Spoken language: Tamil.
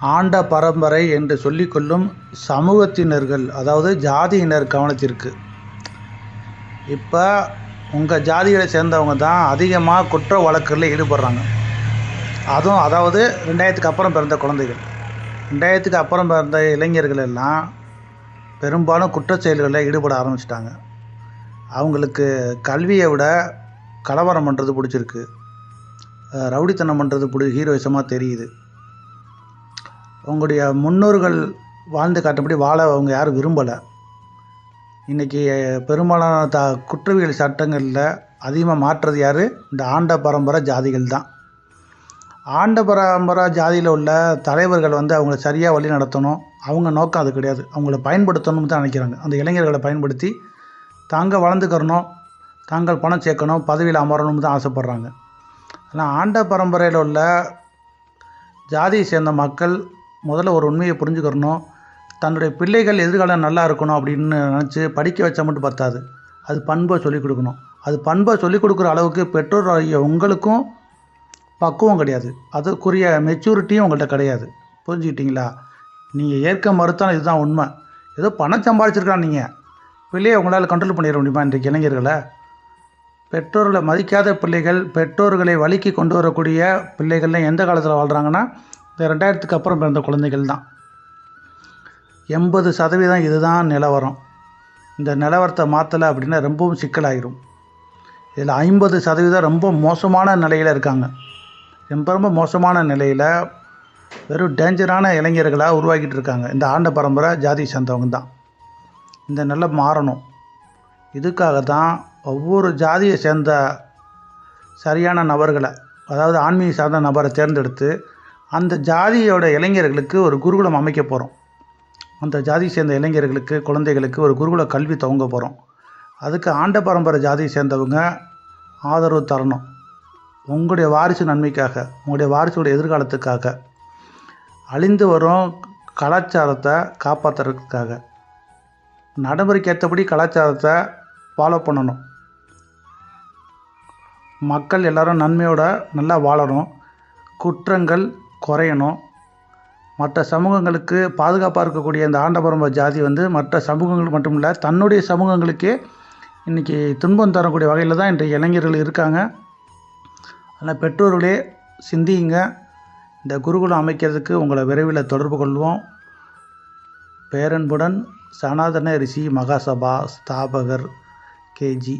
ஆண்ட பரம்பரை என்று சொல்லிக்கொள்ளும் சமூகத்தினர்கள் அதாவது ஜாதியினர் கவனத்திற்கு. இப்போ உங்கள் ஜாதிகளை சேர்ந்தவங்க தான் அதிகமாக குற்ற வழக்குகளில் ஈடுபடுறாங்க. அதுவும் அதாவது ரெண்டாயிரத்துக்கு அப்புறம் பிறந்த குழந்தைகள். ரெண்டாயிரத்துக்கு அப்புறம் பிறந்த இளைஞர்கள் எல்லாம் பெரும்பாலும் குற்ற செயல்களில் ஈடுபட ஆரம்பிச்சிட்டாங்க. அவங்களுக்கு கல்வியை விட கலவரம் பண்ணுறது பிடிச்சிருக்கு. ரவுடித்தனம் பண்ணுறது பிடி ஹீரோயிசமாக தெரியுது. உங்களுடைய முன்னோர்கள் வாழ்ந்து காட்டும்படி வாழ அவங்க யாரும் விரும்பலை. இன்றைக்கி பெரும்பாலான த குற்றவியல் சட்டங்களில் அதிகமாக மாற்றுறது யார்? இந்த ஆண்ட பரம்பரை ஜாதிகள் தான். ஆண்ட பரம்பரை ஜாதியில் உள்ள தலைவர்கள் வந்து அவங்கள சரியாக வழி நடத்தணும். அவங்க நோக்கம் அது கிடையாது. அவங்கள பயன்படுத்தணும்னு தான் நினைக்கிறாங்க. அந்த இளைஞர்களை பயன்படுத்தி தாங்க வளர்ந்துக்கிறணும். தாங்கள் பணம் சேர்க்கணும். பதவியில் அமரணும்னு தான் ஆசைப்பட்றாங்க. ஆனால் ஆண்ட பரம்பரையில் உள்ள ஜாதியை சேர்ந்த மக்கள் முதல்ல ஒரு உண்மையை புரிஞ்சுக்கிறணும். தன்னுடைய பிள்ளைகள் எதிர்காலம் நல்லா இருக்கணும் அப்படின்னு நினச்சி படிக்க வச்சா மட்டும் பத்தாது. அது பண்பை சொல்லிக் கொடுக்கணும். அது பண்பை சொல்லிக் கொடுக்குற அளவுக்கு பெற்றோர் ஆகிய உங்களுக்கும் பக்குவம் கிடையாது. அதற்குரிய மெச்சூரிட்டியும் உங்கள்கிட்ட கிடையாது. புரிஞ்சுக்கிட்டீங்களா? நீங்கள் ஏற்க மறுத்தாலும் இதுதான் உண்மை. ஏதோ பணம் சம்பாதிச்சிருக்கலாம் நீங்கள் பிள்ளையை உங்களால் கண்ட்ரோல் பண்ணிட முடியுமா இன்றைக்கு இளைஞர்களை? பெற்றோர்களை மதிக்காத பிள்ளைகள் பெற்றோர்களை வழிக்கு கொண்டு வரக்கூடிய பிள்ளைகள்லாம் எந்த காலத்தில் வாழ்கிறாங்கன்னா இந்த ரெண்டாயிரத்துக்கு அப்புறம் பிறந்த குழந்தைகள் தான். எண்பது சதவீதம் இதுதான் நிலவரம். இந்த நிலவரத்தை மாற்றலை அப்படின்னா ரொம்பவும் சிக்கலாயிரும். இதில் ஐம்பது சதவீதம் ரொம்ப மோசமான நிலையில் இருக்காங்க. ரொம்ப ரொம்ப மோசமான நிலையில் வெறும் டேஞ்சரான இளைஞர்களாக உருவாக்கிட்டு இருக்காங்க. இந்த ஆண்ட பரம்பரை ஜாதி சேர்ந்தவங்க தான். இந்த நிலை மாறணும். இதுக்காக தான் ஒவ்வொரு ஜாதியை சேர்ந்த சரியான நபர்களை அதாவது ஆன்மீக சார்ந்த நபரை தேர்ந்தெடுத்து அந்த ஜாதியோட இளைஞர்களுக்கு ஒரு குருகுலம் அமைக்க போகிறோம் அந்த ஜாதி சேர்ந்த இளைஞர்களுக்கு குழந்தைகளுக்கு ஒரு குருகுல கல்வி துவங்க போகிறோம் அதுக்கு ஆண்ட பரம்பரை ஜாதியை சேர்ந்தவங்க ஆதரவு தரணும். உங்களுடைய வாரிசு நன்மைக்காக உங்களுடைய வாரிசோட எதிர்காலத்துக்காக அழிந்து வரும் கலாச்சாரத்தை காப்பாற்றுறதுக்காக நடைமுறைக்கு ஏற்றபடி கலாச்சாரத்தை ஃபாலோ பண்ணணும். மக்கள் எல்லாரும் நன்மையோட நல்லா வாழணும். குற்றங்கள் குறையணும். மற்ற சமூகங்களுக்கு பாதுகாப்பாக இருக்கக்கூடிய இந்த ஆண்டபரம்ப ஜாதி வந்து மற்ற சமூகங்கள் மட்டும் இல்லை தன்னுடைய சமூகங்களுக்கே இன்றைக்கி துன்பம் தரக்கூடிய வகையில் தான் இன்றைய இளைஞர்கள் இருக்காங்க. அதனால் பெற்றோர்களே சிந்திங்க இந்த குருகுலம் அமைக்கிறதுக்கு உங்களை விரைவில் தொடர்பு கொள்வோம். பேரன்புடன் சனாதன ரிஷி மகாசபா ஸ்தாபகர் கேஜி